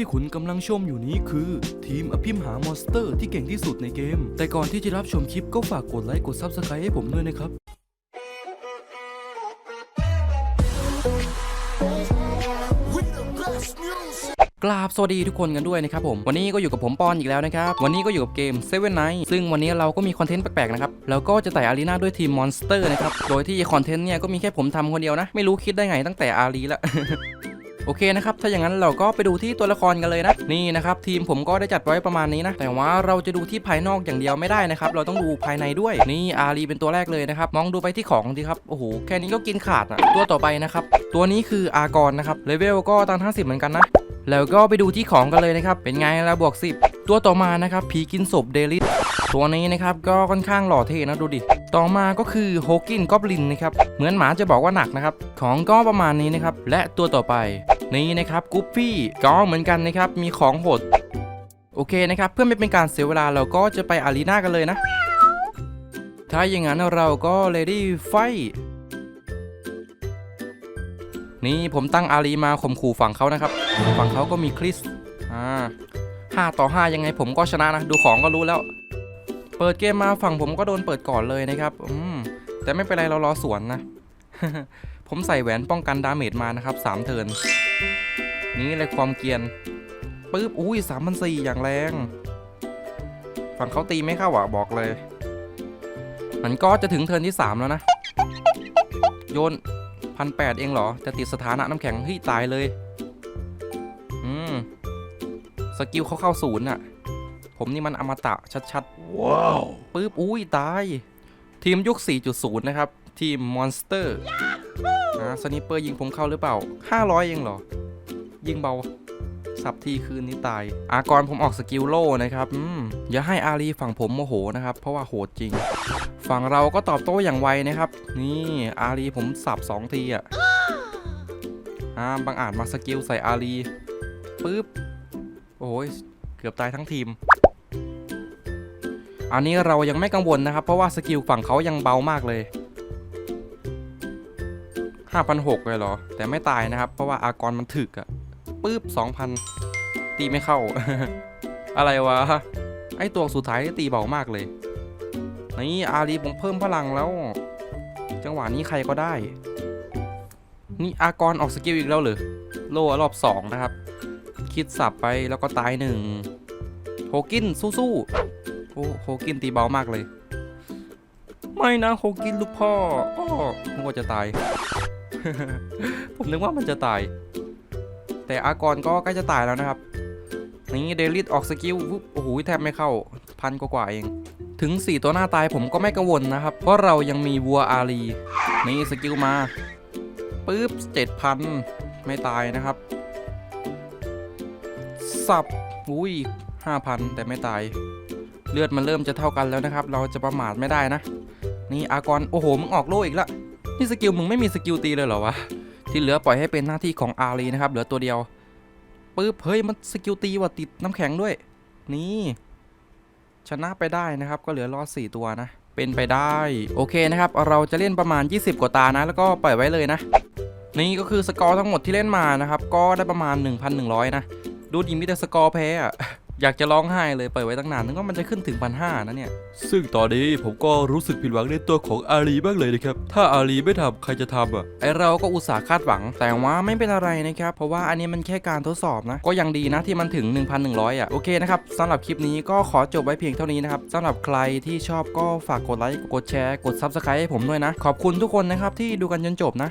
ที่คุณกำลังชมอยู่นี้คือ ทีมอภิมหามอนสเตอร์ที่เก่งที่สุดในเกม แต่ก่อนที่จะรับชมคลิปก็ฝากกดไลค์กด Subscribe ให้ผมด้วยนะครับ กราบสวัสดีทุกคนกันด้วยนะครับผม วันนี้ก็อยู่กับผมปอนอีกแล้วนะครับ วันนี้ก็อยู่กับเกม Seven Night ซึ่งวันนี้เราก็มีคอนเทนต์แปลกๆนะครับ แล้วก็จะไต่อารีนาด้วยทีมมอนสเตอร์นะครับ โดยที่คอนเทนต์เนี่ยก็มีแค่ผมทำคนเดียวนะ ไม่รู้คิดได้ไงตั้งแต่อารีละ โอเคนะครับถ้าอย่างนั้นเราก็ไปดูที่ตัวละครกันเลยนะนี่นะครับทีมผมก็ได้จัดไว้ประมาณนี้นะแต่ว่าเราจะดูที่ภายนอกอย่างเดียวไม่ได้นะครับเราต้องดูภายในด้วยนี่อารีเป็นตัวแรกเลยนะครับมองดูไปที่ของดีครับโอ้โหแค่นี้ก็กินขาดอะตัวต่อไปนะครับตัวนี้คืออากรนะครับเลเวลก็ตั้ง50 เหมือนกันนะแล้วก็ไปดูที่ของกันเลยนะครับ เป็นไงแล้วบวก 10 ตัวต่อมานะครับผีกินศพเดลิสตัวนี้นะครับก็ค่อนข้างหล่อเท่นะดูดิ ต่อมาก็คือโฮกินกอบลินนะครับ เหมือนหมาจะบอกว่าหนักนะครับ ของก็ประมาณนี้นะครับ และตัวต่อไป นี่นะครับกุ๊ปฟี่ก็เหมือนกันนะครับมีของโหดโอเคนะครับเพื่อไม่เป็นการเสียเวลาเราก็จะไปอารีนากันเลยนะ ถ้าอย่างนั้นเราก็เลดี้ไฟนี่ผมตั้งอารีมาข่มขู่ฝั่งเขานะครับ ฝั่งเขาก็มีคริสอ่าห้าต่อห้ายังไงผมก็ชนะนะ ดูของก็รู้แล้ว เปิดเกมมาฝั่งผมก็โดนเปิดก่อนเลยนะครับ อืม แต่ไม่เป็นไรเรารอสวนนะ ผมใส่แหวนป้องกันดาเมจมานะครับสามเทิร์น นี่เลยความเกรียนปึ๊บอุ้ยสามพันสี่อย่างแรง ฝั่งเขาตีไม่เข้าอะบอกเลย มันก็จะถึงเทิร์นที่สามแล้วนะ โยนพันแปดเองเหรอ จะติดสถานะน้ำแข็งเฮ้ยตายเลย อืม สกิลเขาเข้าศูนย์อะผมนี่มันอมตะชัดๆ ว้าว ปึ๊บอุ้ยตาย ทีมยุค 4.0 นะครับ ทีมมอนสเตอร์อ่าสนิปเปอร์ยิงผมเข้าหรือเปล่า 500 เองเหรอ ยิงเบา สับทีคืนนี้ตาย อากรผมออกสกิลโล่นะครับอืมอย่าให้อารีฝั่งผมโมโหนะครับ เพราะว่าโหดจริง ฝั่งเราก็ตอบโต้อย่างไวนะครับ นี่อารีผมสับสองทีอะอ่าบางอาจมาสกิลใส่อารีปึ๊บ โอ้ยเกือบตายทั้งทีม อันนี้เรายังไม่กังวลนะครับ เพราะว่าสกิลฝั่งเขายังเบามากเลย 5,600เลยเหรอ แต่ไม่ตายนะครับ เพราะว่าอากรมันถึกอะปึ๊บ2,000 ตีไม่เข้า อะไรวะ ไอตัวสุดท้ายนี่ตีเบามากเลย นี่อารีผมเพิ่มพลังแล้ว จังหวะนี้ใครก็ได้ นี่อากรออกสกิลอีกแล้วเหรอ โล่รอบสองนะครับ คิดสับไปแล้วก็ตายหนึ่งโฮกินสู้ๆโอ้โฮกินตีเบามากเลย ไม่นะโฮกินลูกพ่ออ้อนึกว่าจะตาย ผมนึกว่ามันจะตาย แต่อากรก็ใกล้จะตายแล้วนะครับ นี่เดลิทออกสกิลโอ้โหแทบไม่เข้าพันกว่าเอง ถึง 4 ตัวหน้าตายผมก็ไม่กังวลนะครับ เพราะเรายังมีวัวอารีนี่สกิลมาปึ๊บ7,000 ไม่ตายนะครับ สับอุ้ย5,000 แต่ไม่ตาย เลือดมันเริ่มจะเท่ากันแล้วนะครับ เราจะประมาทไม่ได้นะ นี่อากรโอ้โหมึงออกโล่อีกละ นี่สกิลมึงไม่มีสกิลตีเลยเหรอวะ ที่เหลือปล่อยให้เป็นหน้าที่ของอารีนะครับ เหลือตัวเดียวปึ๊บเฮ้ยมันสกิลตีว่ะติดน้ำแข็งด้วย นี่ชนะไปได้นะครับก็เหลือรอด4ตัวนะเป็นไปได้โอเคนะครับ เราจะเล่นประมาณ 20 กว่าตานะ แล้วก็ปล่อยไว้เลยนะ นี่ก็คือสกอร์ทั้งหมดที่เล่นมานะครับ ก็ได้ประมาณ 1,100 นะ ดูดีมีแต่สกอร์แพ้อะ อยากจะร้องไห้เลยปล่อยไว้ตั้งนานนึกว่ามันจะขึ้นถึงพันห้านะเนี่ย ซึ่งตอนนี้ผมก็รู้สึกผิดหวังในตัวของอารีบ้างเลยนะครับ ถ้าอารีไม่ทำใครจะทำอะ ไอเราก็อุตส่าห์คาดหวัง แต่ว่าไม่เป็นอะไรนะครับ เพราะว่าอันนี้มันแค่การทดสอบนะ ก็ยังดีนะที่มันถึง 1,100 อะ โอเคนะครับสำหรับคลิปนี้ก็ขอจบไว้เพียงเท่านี้นะครับสำหรับใครที่ชอบก็ฝากกดไลค์ กดแชร์ กด Subscribe ให้ผมด้วยนะ ขอบคุณทุกคนนะครับที่ดูกันจนจบนะ